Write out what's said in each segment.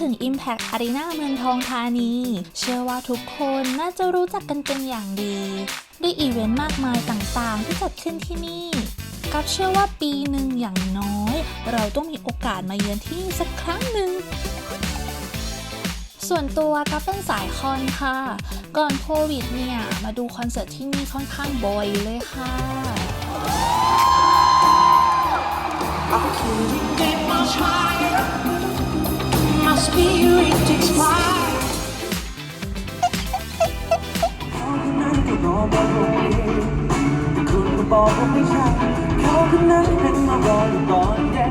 ถึง Impact Arena เมืองทองธานี เชื่อว่าทุกคนน่าจะรู้จักกันเป็นอย่างดี ด้วยอีเวนต์มากมายต่างๆ ที่จัดขึ้นที่นี่กับเชื่อว่าปีหนึ่งอย่างน้อย เราต้องมีโอกาสมาเยือนที่นี่สักครั้งหนึ่ง ส่วนตัวก็เป็นสายคอนค่ะ ก่อนโควิดเนี่ย มาดูคอนเสิร์ตที่นี่ค่อนข้างบ่อยเลยค่ะ My spirit takes flight เขาคนนั้นก็รอบอกเราเองคุณก็บอกว่าไม่ใช่เขาคนนั้นเป็นมารออยู่ตอนเนแต่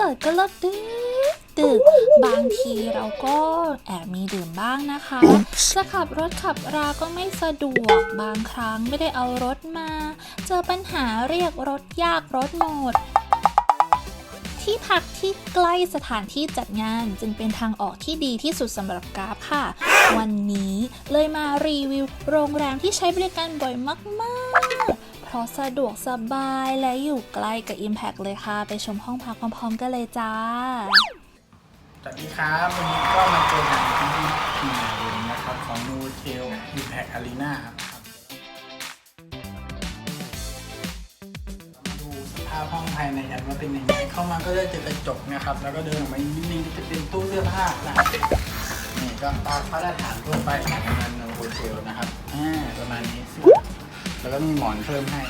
สิร์ตก็เลิศดึกดึกบางทีเราก็แอบมีดื่มบ้างนะคะ จะขับรถขับราก็ไม่สะดวกบางครั้งไม่ได้เอารถมา เจอปัญหาเรียกรถยากรถหมดที่พักที่ใกล้สถานที่จัดงานจึงเป็นทางออกที่ดีที่สุดสำหรับกราฟค่ะ วันนี้เลยมารีวิวโรงแรมที่ใช้บริการบ่อยมากๆ เพราะสะดวกสบายและอยู่ใกล้กับ Impact เลยค่ะ ไปชมห้องพักพร้อมๆกันเลยจ้า สวัสดีครับวันนี้ก็มาเจอกันที่ทีมงานนะครับของนูเทลอิมแพคอารีนาครับมาดูสภาพห้องภายในกันว่าเป็นยังไงเข้ามาก็จะเจอกระจกนะครับ แล้วก็เดินออกมาอีกนิดนึงก็จะเป็นตู้เสื้อผ้านะครับนี่ก็ตามมาตรฐานทั่วไปของงานนูโฮเทลนะครับอ่าประมาณนี้ แล้วก็มีหมอนเพิ่มให้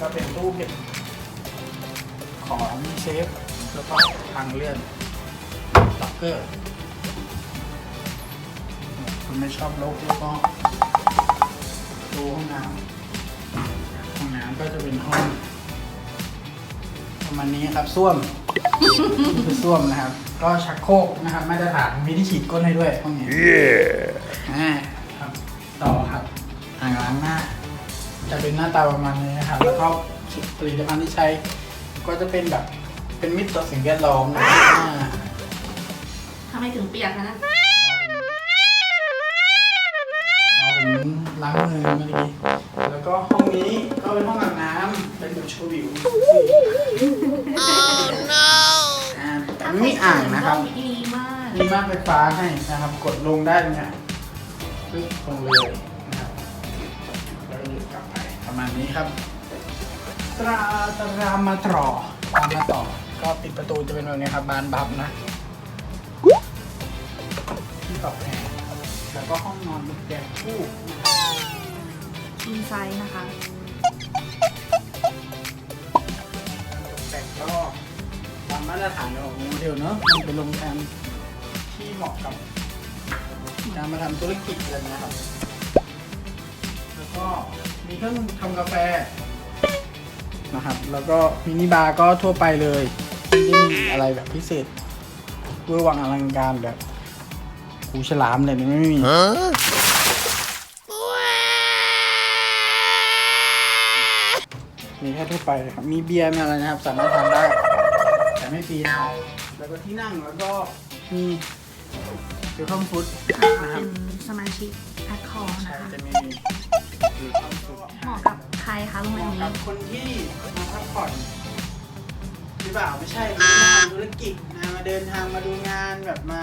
ก็เป็นตู้เก็บของเซฟแล้วก็ทางเลื่อนล็อกเกอร์ คุณไม่ชอบลกแล้วก็ดูห้องน้ำห้องน้ำก็จะเป็นห้อง ประมาณนี้ครับส้วมนี่คือส้วมนะครับ ก็ชักโครกนะครับมาตรฐานมีที่ฉีดก้นให้ด้วยห้องนี้อ่าครับต่อครับอ่างล้างหน้า จะเป็นหน้าตาประมาณนี้นะครับ แล้วก็ผลิตภัณฑ์ที่ใช้ ก็จะเป็นแบบเป็นมิตรต่อสิ่งแวดล้อมนะครับอ่าทำไมถึงเปียกคะนะเอาผมล้างมือเมื่อกี้แล้วก็ห้องนี้ก็เป็นห้องอาบน้ำเป็นแบบโชว์วิวอ่าแต่ไม่มีอ่างนะครับ ดีมากมีม่านไฟฟ้าให้นะครับ กดลงได้เนี่ยปึ๊บลงเลยนะครับแล้วก็หยุดกลับไปประมาณนี้ครับ ตราตรามาตรอตามมาต่อ ก็ปิดประตูจะเป็นแบบนี้ครับ บานบับนะ ที่ตอบแทนครับแล้วก็ห้องนอนเป็นแบบคู่นะครับอินไซด์นะคะ มมาตรฐานของโมเดลเนอะมันเป็นโรงแรมที่เหมาะกับการมาทำธุรกิจเลยนะครับ แล้วก็มีเครื่องทำกาแฟนะครับ แล้วก็มินิบาร์ก็ทั่วไปเลยไม่ได้มีอะไรแบบพิเศษเวอร์วังอลังการแบบหูฉลามอะไรนี่ไม่มีมีแค่ทั่วไปเลยครับ มีเบียร์มีอะไรนะครับ สามารถทานได้ แต่ไม่ฟรีนะครับแล้วก็ที่นั่งแล้วก็มีเวลคัมฟุตนะครับเป็นสมาชิกแพ็คคอร์ใช่นะคะ จะมีเวลคัมฟุตเหมาะกับใครคะโรงแรเหมมาะนี้ กับคนที่มาพักผ่อนหรือเปล่าไม่ใช่ไม่ได้มาทำธุรกิจนะมาเดินทางมาดูงานแบบมา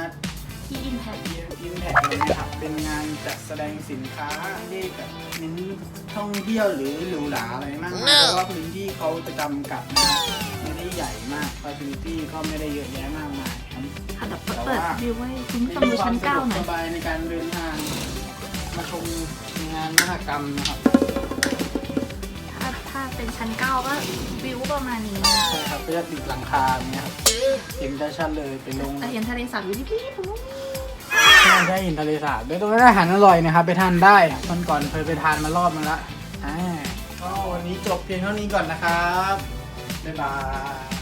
ที่ Impact อินแพคเลยนะครับ เป็นงานจัดแสดงสินค้าที่แบบเน้นท่องเที่ยวหรือหรูหราอะไรมากมายเพราะว่าพื้นที่เขาจะจำกัดนะไม่ไก็ไม่ได้เยอะแยะมากมายครับค่ะเดี๋ยวเปิดเปิดวิวให้คุณผู้ชมมีดูควาชั้มนสะดเก้าวกหน่สอยบายในการเดินทางมาชมงานมหกรรมนะครับ ถ้าถ้าเป็นชั้นเก้าก็วิวประมาณนี้นะใช่ครับก็จะติดหลังคาอย่างเงี้ยครับเห็นได้ชัดเลยไปลงแต่เห็นทะเลสาบอยู่ที่พี่ตรงนู้นได้เห็นทะเลสาบด้วยตรงนั้นอาหารอร่อยนะครับ ไปทานได้วันก่อนเคยไปทานมารอบนึงละอ่าก็วันนี้จบเพียงเท่านี้ก่อนนะครับ บ๊ายบาย